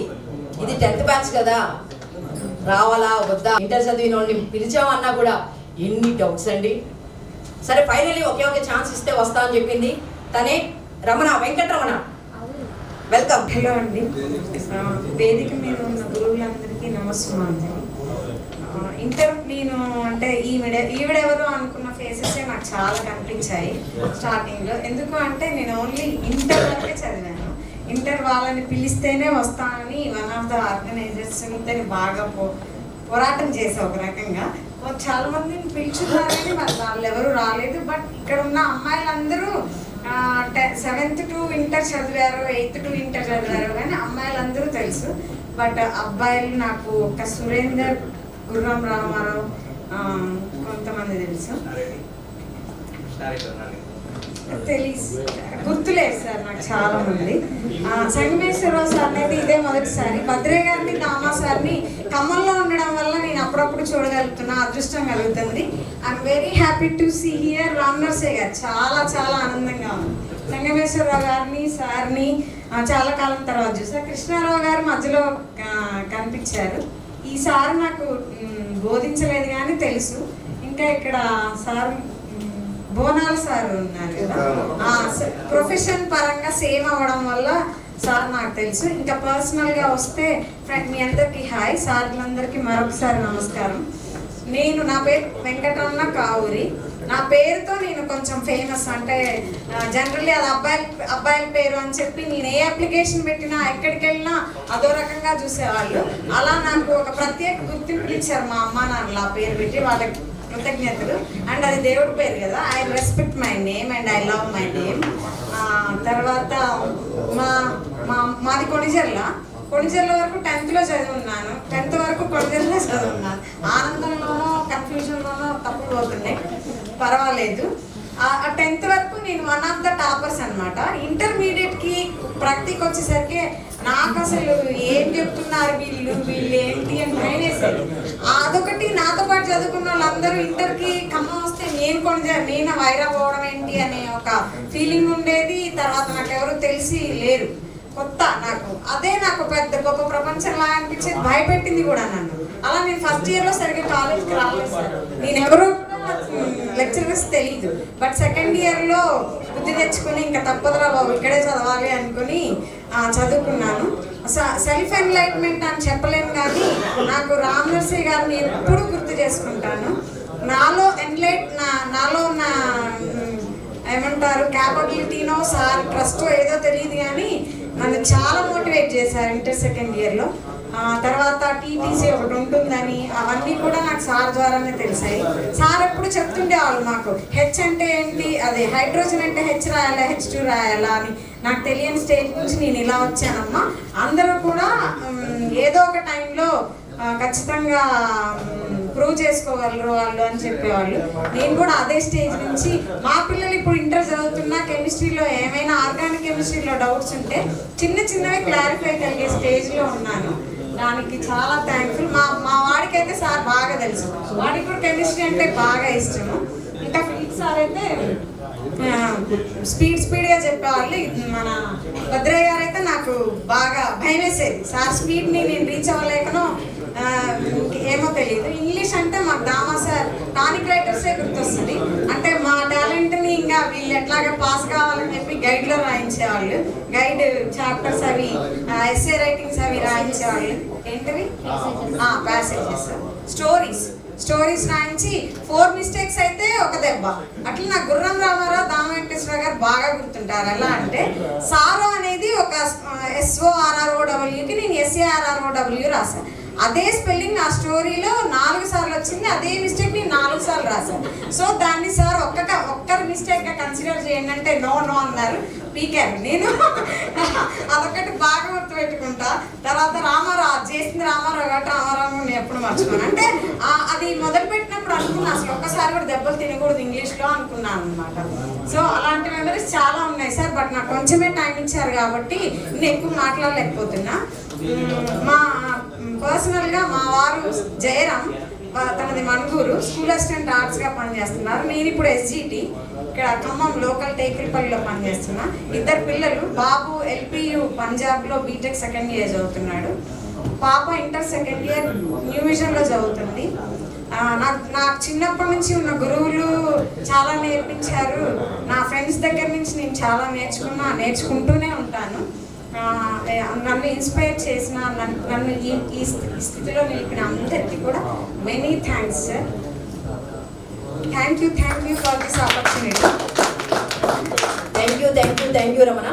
ఇంకోటి ఇది tenth batch కదా. రావాలా వద్దా? ఇంటర్ చదివిన వాళ్ళని పిలిచామన్నా కూడా ఎన్ని డౌట్స్ అండి. సరే ఫైనలీ ఒకే ఒక ఛాన్స్ ఇస్తే వస్తా అని చెప్పింది. తనే రమణ వెంకటరమణ. వెల్కమ్ హలో అండి. వేదిక మీద ఉన్న గురువులందరికీ నమస్కారం ఇంటర్ నేను అంటే ఈవిడ ఈవిడెవరు అనుకున్న ఫేసెస్ నాకు చాలా కనిపించాయి. స్టార్టింగ్లో ఎందుకు అంటే నేను ఓన్లీ ఇంటర్ వరకే చదివాను. ఇంటర్ వాళ్ళని పిలిస్తేనే వస్తానని వన్ ఆఫ్ ద ఆర్గనైజర్స్ ఇద్దరిని బాగా పో పోరాటం చేసే ఒక రకంగా. చాలా మందిని పిలుచున్నారు మరి వాళ్ళు ఎవరు రాలేదు. బట్ ఇక్కడ ఉన్న అమ్మాయిలందరూ సెవెంత్ టు ఇంటర్ చదివారు ఎయిత్ టు ఇంటర్ చదివారు కానీ అమ్మాయిలందరూ తెలుసు. బట్ అబ్బాయిలు నాకు ఒక సురేందర్ గుర్రం రామారావు కొంతమంది తెలుసు. తెలుసు గుర్తులేదు సార్ నాకు చాలా మంది ఆ, సంగమేశ్వరరావు సార్ అయితే ఇదే మొదటిసారి. భద్రే గారిని దామా సార్ని ఖమ్మంలో ఉండడం వల్ల నేను అప్పుడప్పుడు చూడగలుగుతున్నా అదృష్టం కలుగుతుంది. I'm very happy to see here Ram Narse గారు. చాలా చాలా ఆనందంగా ఉంది. సంగమేశ్వరరావు గారిని సార్ని చాలా కాలం తర్వాత చూసా. కృష్ణారావు గారు మధ్యలో కనిపించారు. ఈ సార్ నాకు బోధించలేదు కానీ తెలుసు. ఇంకా ఇక్కడ సార్ బోనాల్ సార్ ఉన్నారు కదా. ప్రొఫెషన్ పరంగా సేమ్ అవ్వడం వల్ల సార్ నాకు తెలుసు. ఇంకా పర్సనల్గా వస్తే ఫ్రెండ్ మీ అందరికి హాయ్ సార్లందరికీ మరొకసారి నమస్కారం. నేను నా పేరు వెంకటరమణ కావూరి. నా పేరుతో నేను కొంచెం ఫేమస్ అంటే జనరల్లీ అది అబ్బాయిల అబ్బాయిల పేరు అని చెప్పి నేను ఏ అప్లికేషన్ పెట్టినా ఎక్కడికి వెళ్ళినా అదో రకంగా చూసేవాళ్ళు. అలా నాకు ఒక ప్రత్యేక గుర్తింపు ఇచ్చారు మా అమ్మ నాన్నలు ఆ పేరు పెట్టి వాళ్ళకి. కృతజ్ఞతలు. అండ్ అది దేవుడి పేరు కదా. I respect my name and I love my name తర్వాత మా మా మాది కొణిజర్ల కొణిజర్ల వరకు టెన్త్లో చదువున్నాను. టెన్త్ వరకు కొణిజర్లో చదువున్నాను. ఆనందంలోనో కన్ఫ్యూజన్లోనో తప్పులు పోతున్నాయి. పర్వాలేదు. ఆ టెన్త్ వరకు నేను వన్ ఆఫ్ ద టాపర్స్ అనమాట ఇంటర్మీడియట్కి ప్రతికి వచ్చేసరికి నాకు అసలు ఏం చెప్తున్నారు వీళ్ళు? వీళ్ళు ఏంటి అని భయం వేసేది అదొకటి నాతో పాటు చదువుకున్న వాళ్ళందరూ ఇంటర్కి ఖమ్మం వస్తే నేను కొన్ని నేను వైరా పోవడం ఏంటి అనే ఒక ఫీలింగ్ ఉండేది. తర్వాత నాకు ఎవరు తెలిసి లేరు. కొత్త నాకు. అదే నాకు పెద్ద గొప్ప ప్రపంచంలా అనిపించేది. భయపెట్టింది కూడా నన్ను. అలా నేను ఫస్ట్ ఇయర్లో సరిగ్గా కాలేజ్కి రాలేదు సార్. నేను ఎవరు లెక్చరర్స్ తెలియదు బట్ సెకండ్ ఇయర్లో బుద్ధి తెచ్చుకొని ఇంకా తప్పదురా బాబు ఇక్కడే చదవాలి అనుకుని చదువుకున్నాను. సెల్ఫ్ ఎన్లైట్మెంట్ అని చెప్పలేను కానీ నాకు రామ్ నర్సీ గారిని ఎప్పుడు గుర్తు చేసుకుంటాను. నాలో ఎన్లైట్ నా నాలో ఉన్న ఏమంటారు క్యాపబిలిటీనో సార్ ట్రస్ట్ ఏదో తెలియదు కానీ నన్ను చాలా మోటివేట్ చేశారు ఇంటర్ సెకండ్ ఇయర్లో తర్వాత టీటీసీ ఒకటి ఉంటుందని అవన్నీ కూడా నాకు సార్ ద్వారానే తెలిసాయి. సార్ ఎప్పుడు చెప్తుండేవాళ్ళు మాకు హెచ్ అంటే ఏంటి? అదే హైడ్రోజన్ అంటే హెచ్ రాయాలా హెచ్ టూ రాయాలా? అని నాకు తెలియని స్టేజ్ నుంచి నేను ఇలా వచ్చానమ్మా. అందరూ కూడా ఏదో ఒక టైంలో ఖచ్చితంగా ప్రూవ్ చేసుకోగలరు వాళ్ళు అని చెప్పేవాళ్ళు. నేను కూడా అదే స్టేజ్ నుంచి మా పిల్లలు ఇప్పుడు ఇంటర్ చదువుతున్నా కెమిస్ట్రీలో ఏమైనా ఆర్గానిక్ కెమిస్ట్రీలో డౌట్స్ ఉంటే చిన్న చిన్నవి క్లారిఫై కలిగే స్టేజ్లో ఉన్నాను. దానికి చాలా థ్యాంక్ఫుల్ మా మా వాడికైతే సార్ బాగా తెలుసు. వాడికి కూడా కెమిస్ట్రీ అంటే బాగా ఇష్టము. ఇంకా ఫిజిక్స్ సార్ అయితే స్పీడ్ స్పీడ్గా చెప్పేవాళ్ళు. మన భద్రయ్య గారు అయితే నాకు బాగా భయం వేసేది సార్ స్పీడ్ని నేను రీచ్ అవ్వలేకనో ఏమో తెలియదు ఇంగ్లీష్ అంటే మాకు దామా సార్ టానిక్ రైటర్సే గుర్తొస్తుంది. అంటే మా టాలెంట్ని ఇంకా వీళ్ళు ఎట్లాగా పాస్ కావాలని చెప్పి గైడ్లో రాయించేవాళ్ళు. గైడ్ చాప్టర్స్ అవి ఎస్ఏ రైటింగ్స్ అవి రాయించేవాళ్ళు. ఏంటివి? ప్యాసేజెస్. స్టోరీస్. స్టోరీస్ రాయించి ఫోర్ మిస్టేక్స్ అయితే ఒక దెబ్బ. అట్లా నాకు గుర్రం రామారావు దామ వెంకటేశ్వర గారు బాగా గుర్తుంటారు. ఎలా అంటే సారో అనేది ఒక ఎస్ఓఆర్ఆర్ఓ డబ్ల్యూకి నేను ఎస్ఏఆర్ఆర్ఓ డబ్ల్యూ రాశాను. అదే స్పెల్లింగ్ నా స్టోరీలో నాలుగు సార్లు వచ్చింది అదే మిస్టేక్ నేను నాలుగు సార్లు రాశాను. సో దాన్ని సార్ ఒక్క ఒక్కరి మిస్టేక్గా కన్సిడర్ చేయండి అంటే నో నో అన్నారు పీకారు నేను అదొకటి బాగా గుర్తుపెట్టుకుంటా తర్వాత రామారావు అది చేసింది రామారావు కాబట్టి రామారావు నేను ఎప్పుడు మర్చిపోను. అంటే అది మొదలు పెట్టినప్పుడు అనుకున్నా అసలు ఒక్కసారి కూడా దెబ్బలు తినకూడదు ఇంగ్లీష్లో అనుకున్నాను అనమాట సో అలాంటి మెమరీస్ చాలా ఉన్నాయి సార్ బట్ నాకు కొంచెమే టైం ఇచ్చారు కాబట్టి నేను ఎక్కువ మాట్లాడలేకపోతున్నా. మా పర్సనల్గా మా వారు జయరామ్ తనది మణుగూరు స్కూల్ అసిస్టెంట్ ఆర్ట్స్గా పనిచేస్తున్నారు. నేను ఇప్పుడు ఎస్జిటి ఇక్కడ ఖమ్మం లోకల్ టేకరిపల్లిలో పనిచేస్తున్నా. ఇద్దరు పిల్లలు బాబు ఎల్పియు పంజాబ్లో బీటెక్ సెకండ్ ఇయర్ చదువుతున్నాడు. పాప ఇంటర్ సెకండ్ ఇయర్ న్యూ విజన్లో చదువుతుంది. నాకు నాకు చిన్నప్పటి నుంచి ఉన్న గురువులు చాలా నేర్పించారు. నా ఫ్రెండ్స్ దగ్గర నుంచి నేను చాలా నేర్చుకున్నా నేర్చుకుంటూనే ఉంటాను. నన్ను ఇన్స్పైర్ చేసిన నన్ను ఈ స్థి- ఈ స్థితిలో నిలిపిన అందరికీ కూడా many thanks sir thank you thank you for this opportunity thank you thank you thank you Ramana